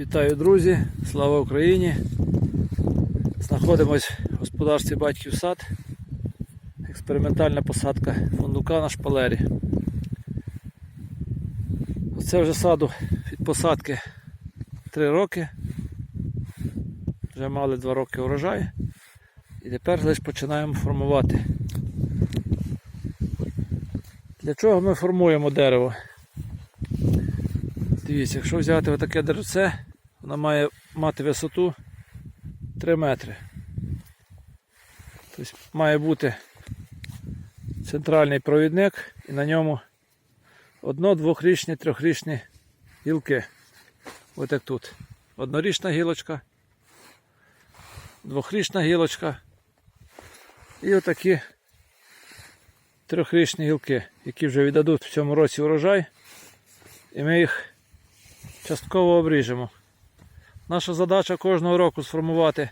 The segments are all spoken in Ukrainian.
Вітаю, друзі! Слава Україні! Знаходимось в господарстві Батьків сад. Експериментальна посадка фундука на шпалері. Оце вже саду від посадки 3 роки. Вже мали 2 роки урожай. І тепер лише починаємо формувати. Для чого ми формуємо дерево? Дивіться, якщо взяти отаке деревце, воно має мати висоту 3 метри. Тобто має бути центральний провідник і на ньому одно, двохрічні, трьохрічні гілки. Ось як тут. Однорічна гілочка, двохрічна гілочка і отакі трьохрічні гілки, які вже віддадуть в цьому році урожай. І ми їх частково обріжемо. Наша задача кожного року сформувати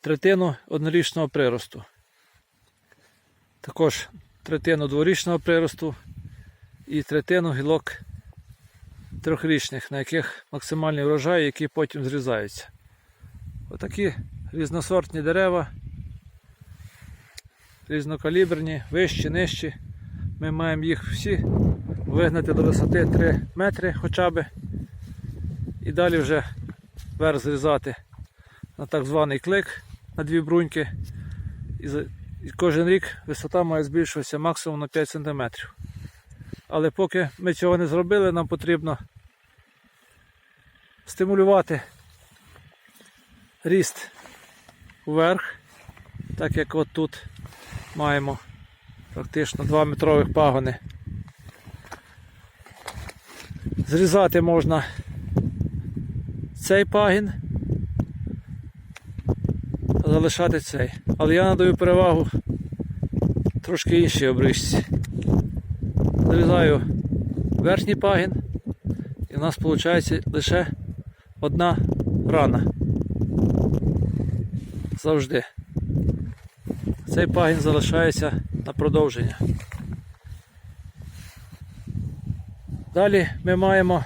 третину однорічного приросту. Також третину дворічного приросту і третину гілок трьохрічних, на яких максимальний врожай, які потім зрізаються. Отакі різносортні дерева, різнокаліберні, вищі, нижчі. Ми маємо їх всі вигнати до висоти 3 метри хоча б. І далі вже верх зрізати на так званий клик на дві бруньки. І, кожен рік висота має збільшуватися максимум на 5 см. Але поки ми цього не зробили, нам потрібно стимулювати ріст вверх, так як от тут маємо практично 2 метрових пагони. Зрізати можна цей пагін, а залишати цей. Але я надаю перевагу трошки іншій обрижці. Зрізаю верхній пагін і в нас виходить лише одна рана. Завжди. Цей пагін залишається на продовження. Далі ми маємо,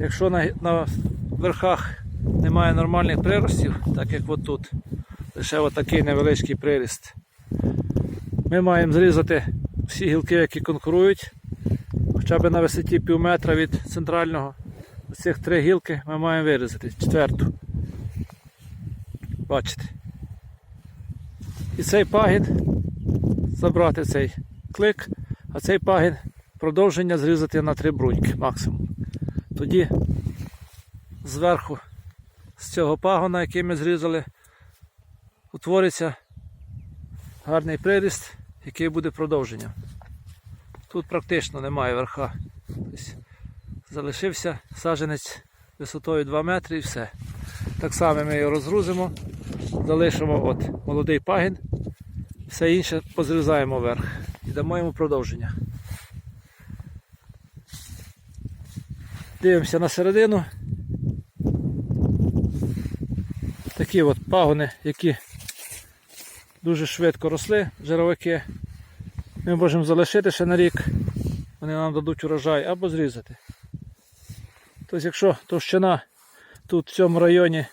якщо на, на верхах немає нормальних приростів, так як от тут, лише отакий невеличкий приріст, ми маємо зрізати всі гілки, які конкурують, хоча б на висоті пів метра від центрального. Цих три гілки ми маємо вирізати, четверту. Бачите. І цей пагін забрати цей клик, а цей пагін продовження зрізати на три бруньки максимум. Тоді зверху з цього пагона, який ми зрізали, утвориться гарний приріст, який буде продовженням. Тут практично немає верха. Залишився саженець висотою 2 метри і все. Так само ми його розгрузимо, залишимо от молодий пагін, все інше позрізаємо вверх і дамо йому продовження. Дивимося на середину. Такі от пагони, які дуже швидко росли, жировики. Ми можемо залишити ще на рік, вони нам дадуть урожай або зрізати. Тобто, якщо товщина тут в цьому районі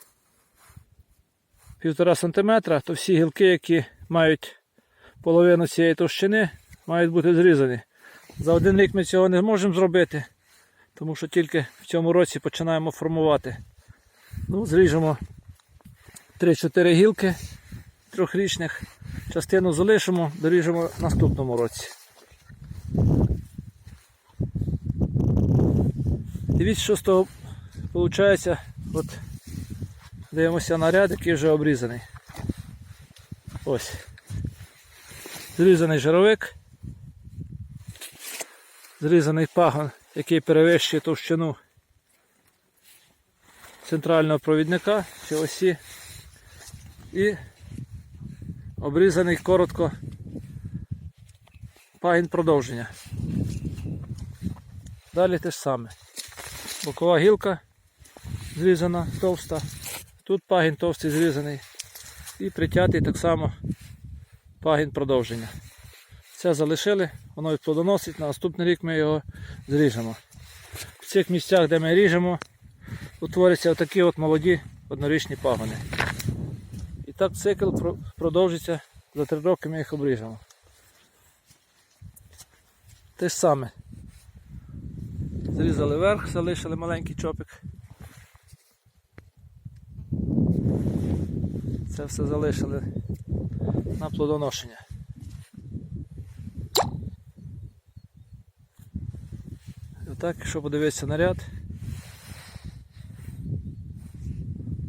1,5 см, то всі гілки, які мають половину цієї товщини, мають бути зрізані. За один рік ми цього не можемо зробити тому що тільки в цьому році починаємо формувати. Ну, Зріжемо 3-4 гілки трьохрічних, частину залишимо, доріжемо в наступному році. Дивіться, що з того виходить. От дивимося на ряд, який вже обрізаний. Ось. Зрізаний жировик, зрізаний пагон який перевищує товщину центрального провідника чи осі і обрізаний коротко пагін продовження. Далі те ж саме. Бокова гілка зрізана, товста, тут пагін товстий зрізаний і притятий так само пагін продовження. Це залишили, воно плодоносить, на наступний рік ми його зріжемо. В цих місцях, де ми ріжемо, утворяться отакі от молоді однорічні пагони. І так цикл продовжиться за три роки ми їх обріжемо. Те ж саме. Зрізали верх, залишили маленький чопик. Це все залишили на плодоношення. І отак, якщо подивитися на ряд,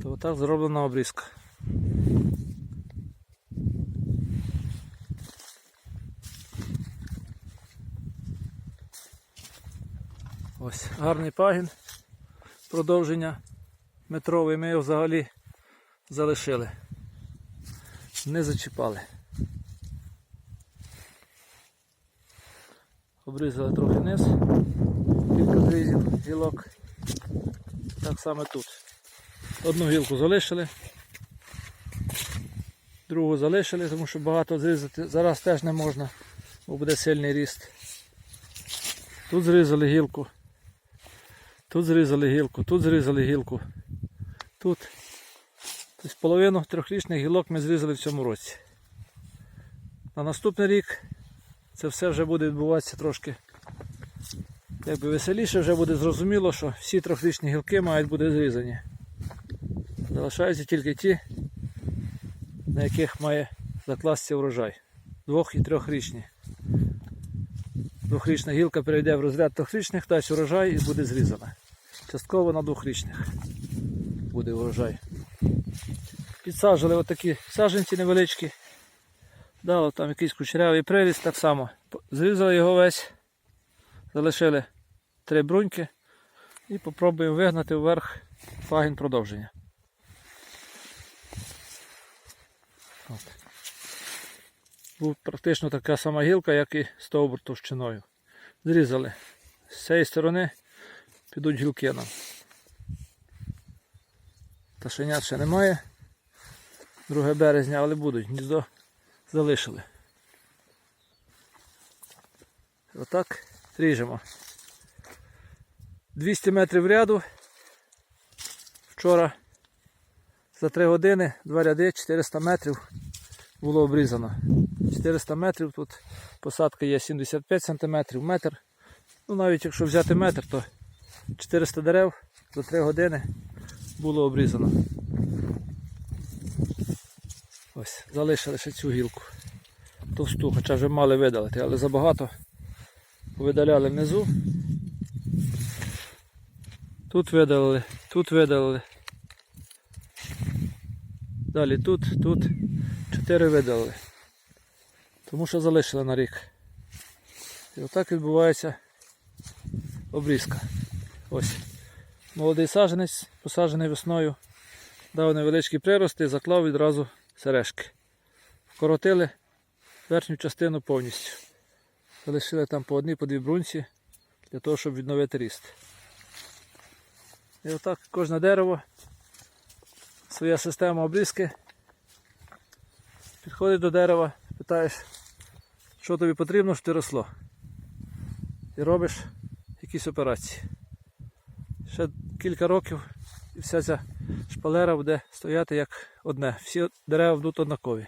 то отак зроблена обрізка. Ось гарний пагін. Продовження метровий. Ми його взагалі залишили. Не зачіпали. Обрізали трохи низ. Кілька гілок. Так само тут. Одну гілку залишили. Другу залишили, тому що багато зрізати зараз теж не можна, бо буде сильний ріст. Тут зрізали гілку. Тут зрізали гілку, тут зрізали гілку. Тут. Тобто половину трьохрічних гілок ми зрізали в цьому році. На наступний рік це все вже буде відбуватися трошки якби веселіше, вже буде зрозуміло, що всі трьохрічні гілки мають бути зрізані. Залишаються тільки ті, на яких має закластися врожай. Двох і трьохрічні. Двохрічна гілка перейде в розряд трьохрічних, дасть урожай і буде зрізана. Частково на двохрічних буде урожай. Підсаджували отакі саджанці невеличкі. Дало там якийсь кучерявий приріст так само. Зрізали його весь, залишили три бруньки і попробуємо вигнати вверх пагін продовження. От. Був практично така сама гілка, як і стовбур товщиною. Зрізали. З цієї сторони підуть гілки нам. Ташенят ще немає. 2 березня, але будуть, гніздо залишили. Отак ріжемо. 200 метрів ряду. Вчора за 3 години, два ряди, 400 метрів було обрізано. 400 метрів тут посадка є 75 см, метр. Ну навіть якщо взяти метр, то 400 дерев за 3 години було обрізано. Ось, залишили ще цю гілку. Товсту, хоча вже мали видалити, але забагато видаляли внизу. Тут видалили, тут видалили. Далі тут, тут. Чотири видалили. Тому що залишили на рік. І отак відбувається обрізка. Ось. Молодий саджанець, посаджений весною, дав невеличкі прирости, заклав відразу сережки. Вкоротили верхню частину повністю. Залишили там по одній, по дві брунці для того, щоб відновити ріст. І отак кожне дерево, своя система обрізки. Підходиш до дерева, питаєш, що тобі потрібно, щоб ти росло. І робиш якісь операції. Ще кілька років і вся ця шпалера буде стояти як одне. Всі дерева будуть однакові.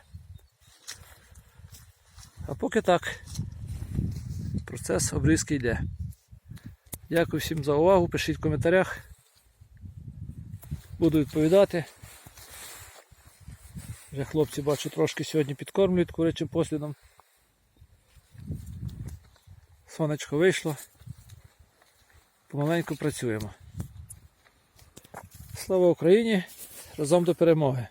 А поки так, процес обрізки йде. Дякую всім за увагу. Пишіть в коментарях. Буду відповідати. Вже хлопці бачу трошки сьогодні підкормлюють курячим послідом. Сонечко вийшло. Помаленьку працюємо. Слава Україні! Разом до перемоги!